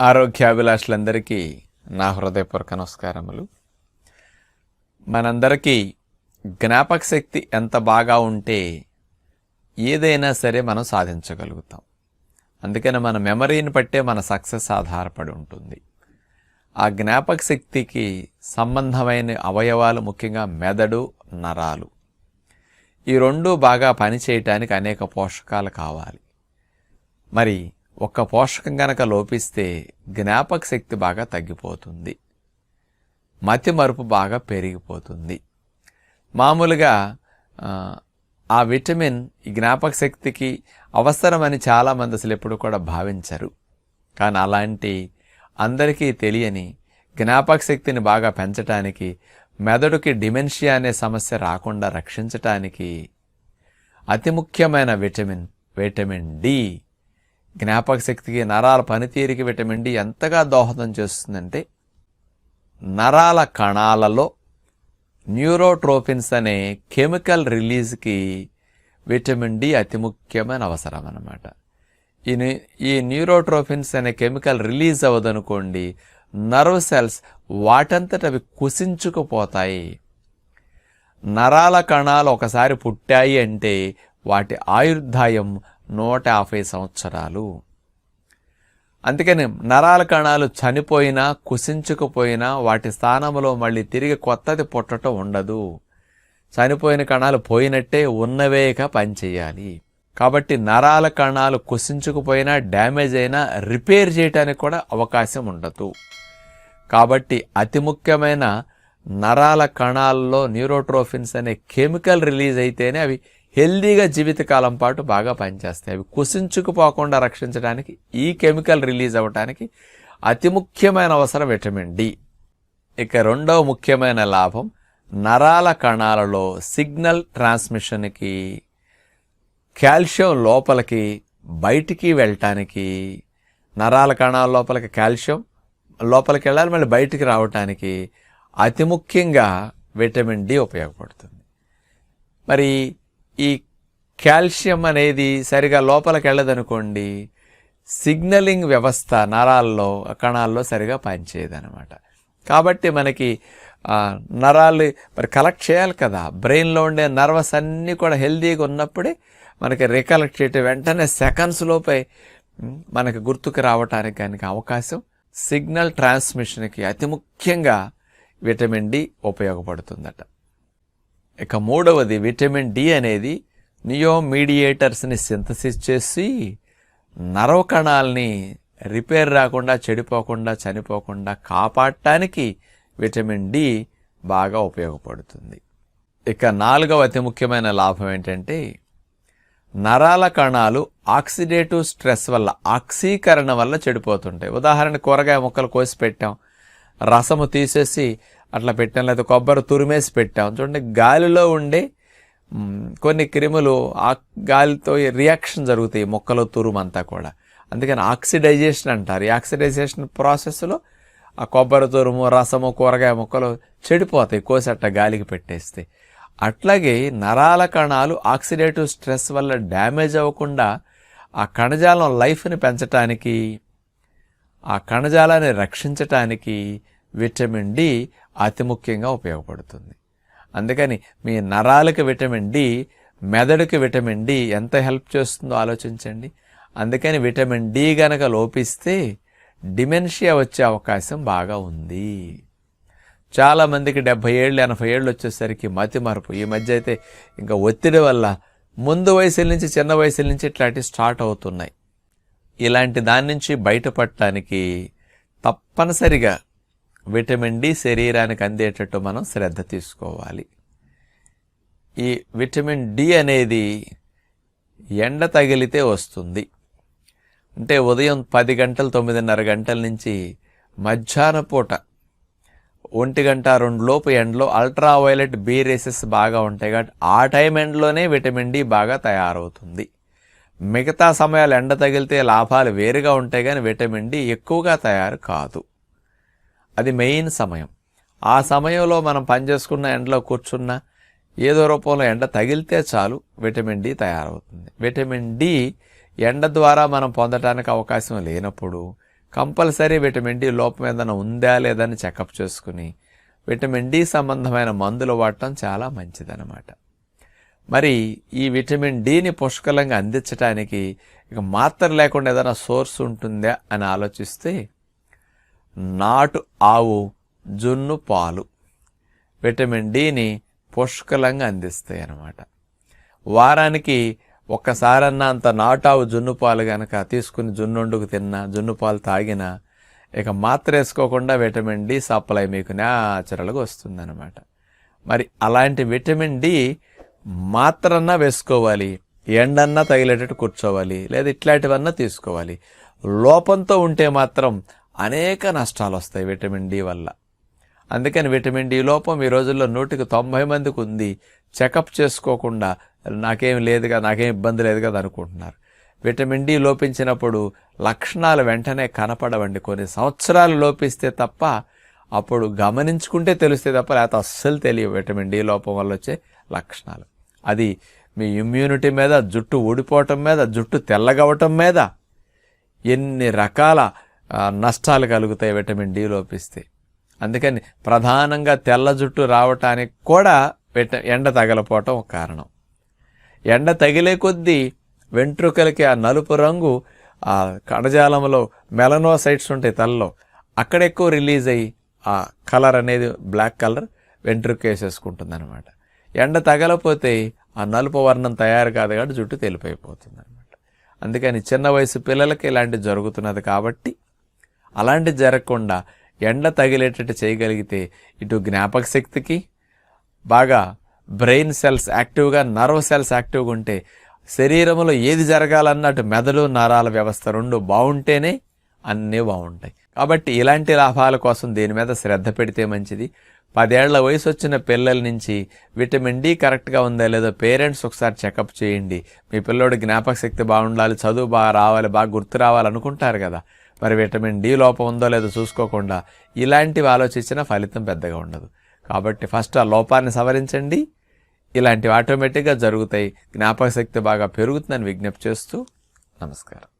ఆరోగ్యాభిలాషులందరికీ నా హృదయపూర్వక నమస్కారములు. మనందరికీ జ్ఞాపక శక్తి ఎంత బాగా ఉంటే ఏదైనా సరే మనం సాధించగలుగుతాం. అందుకని మన మెమరీని బట్టే మన సక్సెస్ ఆధారపడి ఉంటుంది. ఆ జ్ఞాపక శక్తికి సంబంధమైన అవయవాలు ముఖ్యంగా మెదడు నరాలు. ఈ రెండు బాగా పనిచేయటానికి అనేక పోషకాలు కావాలి. మరి ఒక్క పోషకం గనక లోపిస్తే జ్ఞాపక శక్తి బాగా తగ్గిపోతుంది. మతి మరుపు బాగా పెరిగిపోతుంది. మామూలుగా ఆ, విటమిన్ ఈ జ్ఞాపక శక్తికి అవసరమని చాలామంది అసలు ఎప్పుడు కూడా భావించరు. కానీ అలాంటి అందరికీ తెలియని జ్ఞాపక శక్తిని బాగా పెంచటానికి మెదడుకి డిమెన్షియా అనే సమస్య రాకుండా రక్షించటానికి అతి ముఖ్యమైన విటమిన్ విటమిన్ డి జ్ఞాపక శక్తికి నరాల పనితీరుకి విటమిన్ డి ఎంతగా దోహదం చేస్తుందంటే నరాల కణాలలో న్యూరోట్రోపిన్స్ అనే కెమికల్ రిలీజ్కి విటమిన్ డి అతి ముఖ్యమైన అవసరం అన్నమాట. ఈ ఈ న్యూరోట్రోఫిన్స్ అనే కెమికల్ రిలీజ్ అవ్వదనుకోండి నర్వ్ సెల్స్ వాటంతట అవి కుసించుకుపోతాయి. నరాల కణాలు ఒకసారి పుట్టాయి అంటే వాటి ఆయుర్దాయం నూట యాభై సంవత్సరాలు. అందుకని నరాల కణాలు చనిపోయినా కుసించుకుపోయినా వాటి స్థానంలో మళ్ళీ తిరిగి కొత్తది పుట్టడం ఉండదు. చనిపోయిన కణాలు పోయినట్టే ఉన్నవేక పనిచేయాలి. కాబట్టి నరాల కణాలు కుసించుకుపోయినా డ్యామేజ్ అయినా రిపేర్ చేయడానికి కూడా అవకాశం ఉండదు. కాబట్టి అతి ముఖ్యమైన నరాల కణాల్లో న్యూరోట్రోఫిన్స్ అనే కెమికల్ రిలీజ్ అయితేనే అవి హెల్దీగా జీవితకాలం పాటు బాగా పనిచేస్తాయి. అవి కుసించుకుపోకుండా రక్షించడానికి ఈ కెమికల్ రిలీజ్ అవ్వడానికి అతి ముఖ్యమైన అవసరం విటమిన్ డి. ఇక రెండవ ముఖ్యమైన లాభం నరాల కణాలలో సిగ్నల్ ట్రాన్స్మిషన్కి కాల్షియం లోపలికి బయటికి వెళ్ళటానికి నరాల కణాల లోపలికి కాల్షియం లోపలికి వెళ్ళాలి మళ్ళీ బయటికి రావటానికి అతి ముఖ్యంగా విటమిన్ డి ఉపయోగపడుతుంది. మరి ఈ కాల్షియం అనేది సరిగా లోపలికి వెళ్ళదనుకోండి సిగ్నలింగ్ వ్యవస్థ నరాల్లో కణాల్లో సరిగా పనిచేయదనమాట. కాబట్టి మనకి నరాలు మరి కలెక్ట్ చేయాలి కదా. బ్రెయిన్లో ఉండే నర్వస్ అన్నీ కూడా హెల్దీగా ఉన్నప్పుడే మనకి రికలెక్ట్ చేయటం వెంటనే సెకండ్స్లోపై మనకి గుర్తుకు రావటానికి కనుక అవకాశం. సిగ్నల్ ట్రాన్స్మిషన్కి అతి ముఖ్యంగా విటమిన్ డి ఉపయోగపడుతుందట. ఇక మూడవది విటమిన్ డి అనేది నియో మీడియేటర్స్ని సింథసిస్ చేసి నరవ కణాలని రిపేర్ రాకుండా చెడిపోకుండా చనిపోకుండా కాపాడటానికి విటమిన్ డి బాగా ఉపయోగపడుతుంది. ఇక నాలుగవ అతి ముఖ్యమైన లాభం ఏంటంటే నరాల కణాలు ఆక్సిడేటివ్ స్ట్రెస్ వల్ల ఆక్సీకరణ వల్ల చెడిపోతుంటాయి. ఉదాహరణ కూరగాయ ముక్కలు కోసి పెట్టాం. రసము తీసేసి అట్లా పెట్టాం లేదా కొబ్బరి తురిమేసి పెట్టాం. చూడండి గాలిలో ఉండే కొన్ని క్రిములు ఆ గాలితో రియాక్షన్ జరుగుతాయి మొక్కలో తురుమంతా కూడా. అందుకని ఆక్సిడైజేషన్ అంటారు. ఈ ఆక్సిడైజేషన్ ప్రాసెస్లో ఆ కొబ్బరి తురుము రసము కూరగాయ ముక్కలు చెడిపోతాయి కోసట్ట గాలికి పెట్టేస్తే. అట్లాగే నరాల కణాలు ఆక్సిడేటివ్ స్ట్రెస్ వల్ల డ్యామేజ్ అవ్వకుండా ఆ కణజాలం లైఫ్ని పెంచటానికి ఆ కణజాలాన్ని రక్షించటానికి విటమిన్ డి అతి ముఖ్యంగా ఉపయోగపడుతుంది. అందుకని మీ నరాలకు విటమిన్ డి మెదడుకి విటమిన్ డి ఎంత హెల్ప్ చేస్తుందో ఆలోచించండి. అందుకని విటమిన్ డి గనక లోపిస్తే డిమెన్షియా వచ్చే అవకాశం బాగా ఉంది. చాలామందికి డెబ్భై ఏళ్ళు ఎనభై ఏళ్ళు వచ్చేసరికి మతి మార్పు. ఈ మధ్య అయితే ఇంకా ఒత్తిడి వల్ల ముందు వయసుల నుంచి చిన్న వయసుల నుంచి ఇట్లాంటివి స్టార్ట్ అవుతున్నాయి. ఇలాంటి దాని నుంచి బయటపడటానికి తప్పనిసరిగా విటమిన్ డి శరీరానికి అందేటట్టు మనం శ్రద్ధ తీసుకోవాలి. ఈ విటమిన్ డి అనేది ఎండ తగిలితే వస్తుంది. అంటే ఉదయం పది గంటలు తొమ్మిదిన్నర గంటల నుంచి మధ్యాహ్న పూట ఒంటి గంట రెండు లోపు ఎండలో అల్ట్రా వైలెట్ బీ రేసెస్ బాగా ఉంటాయి కాబట్టి ఆ టైం ఎండలోనే విటమిన్ డి బాగా తయారవుతుంది. మిగతా సమయాలు ఎండ తగిలితే లాభాలు వేరుగా ఉంటాయి కానీ విటమిన్ డి ఎక్కువగా తయారు కాదు. అది మెయిన్ సమయం. ఆ సమయంలో మనం పనిచేసుకున్న ఎండలో కూర్చున్న ఏదో రూపంలో ఎండ తగిలితే చాలు విటమిన్ డి తయారవుతుంది. విటమిన్ డి ఎండ ద్వారా మనం పొందటానికి అవకాశం లేనప్పుడు కంపల్సరీ విటమిన్ డి లోపం ఏదైనా ఉందా లేదని చెకప్ చేసుకుని విటమిన్ డి సంబంధమైన మందులు వాడటం చాలా మంచిదన్నమాట. మరి ఈ విటమిన్ డిని పుష్కలంగా అందించడానికి ఇక మాత్ర లేకుండా ఏదైనా సోర్స్ ఉంటుందా అని ఆలోచిస్తే నాటు ఆవు జున్ను పాలు. విటమిన్ డిని పుష్కలంగా అందిస్తాయి అన్నమాట. వారానికి ఒక్కసారన్నా అంత నాటావు జున్ను పాలు కనుక తీసుకుని జున్నుండుకు తిన్నా జున్ను పాలు తాగినా ఇక మాత్ర వేసుకోకుండా విటమిన్ డి సప్లై మీకు న్యాచురల్గా వస్తుందన్నమాట. మరి అలాంటి విటమిన్ డి మాత్రన్నా వేసుకోవాలి. ఎండన్నా తగిలేటట్టు కూర్చోవాలి. లేదా ఇట్లాంటివన్నా తీసుకోవాలి. లోపంతో ఉంటే మాత్రం అనేక నష్టాలు వస్తాయి విటమిన్ డి వల్ల. అందుకని విటమిన్ డి లోపం ఈ రోజుల్లో నూటికి తొంభై మందికి ఉంది. చెకప్ చేసుకోకుండా నాకేం లేదు కదా నాకేం ఇబ్బంది లేదు కదా అనుకుంటున్నారు. విటమిన్ డి లోపించినప్పుడు లక్షణాలు వెంటనే కనపడవండి. కొన్ని సంవత్సరాలు లోపిస్తే తప్ప అప్పుడు గమనించుకుంటే తెలిస్తే తప్ప లేకపోతే అస్సలు తెలియవు. విటమిన్ డి లోపం వల్ల వచ్చే లక్షణాలు. అది మీ ఇమ్యూనిటీ మీద జుట్టు ఊడిపోవటం మీద జుట్టు తెల్లగవటం మీద ఎన్ని రకాల నష్టాలు కలుగుతాయి విటమిన్ డి లోపిస్తే. అందుకని ప్రధానంగా తెల్ల జుట్టు రావటానికి కూడా విట ఎండ తగలపోవటం ఒక కారణం. ఎండ తగిలే కొద్దీ వెంట్రుకలకి ఆ నలుపు రంగు ఆ కణజాలంలో మెలనోసైట్స్ ఉంటాయి తలలో అక్కడ ఎక్కువ రిలీజ్ అయ్యి ఆ కలర్ అనేది బ్లాక్ కలర్ వెంట్రుక వేసేసుకుంటుంది అనమాట ఎండ తగలపోతే ఆ నలుపు వర్ణం తయారు కాదు కాబట్టి జుట్టు తెలిపైపోతుంది అనమాట అందుకని చిన్న వయసు పిల్లలకి ఇలాంటివి జరుగుతున్నది కాబట్టి అలాంటి జరగకుండా ఎండ తగిలేటట్టు చేయగలిగితే ఇటు జ్ఞాపక శక్తికి బాగా బ్రెయిన్ సెల్స్ యాక్టివ్గా నర్వ్ సెల్స్ యాక్టివ్గా ఉంటే శరీరంలో ఏది జరగాలన్నట్టు మెదడు నరాల వ్యవస్థ రెండు బాగుంటేనే అన్నీ బాగుంటాయి. కాబట్టి ఇలాంటి లాభాల కోసం దీని మీద శ్రద్ధ పెడితే మంచిది? పదేళ్ళ వయసు వచ్చిన పిల్లల నుంచి విటమిన్ డి కరెక్ట్గా ఉందా లేదో పేరెంట్స్ ఒకసారి చెకప్ చేయండి. మీ పిల్లోడు జ్ఞాపక శక్తి బాగుండాలి చదువు బాగా రావాలి బాగా గుర్తు రావాలనుకుంటారు కదా. మరి విటమిన్ డి లోపం ఉందో లేదో చూసుకోకుండా ఇలాంటివి ఆలోచించిన ఫలితం పెద్దగా ఉండదు. కాబట్టి ఫస్ట్ ఆ లోపాన్ని సవరించండి. ఇలాంటివి ఆటోమేటిక్గా జరుగుతాయి. జ్ఞాపక శక్తి బాగా పెరుగుతుందని విజ్ఞప్తి చేస్తూ నమస్కారం.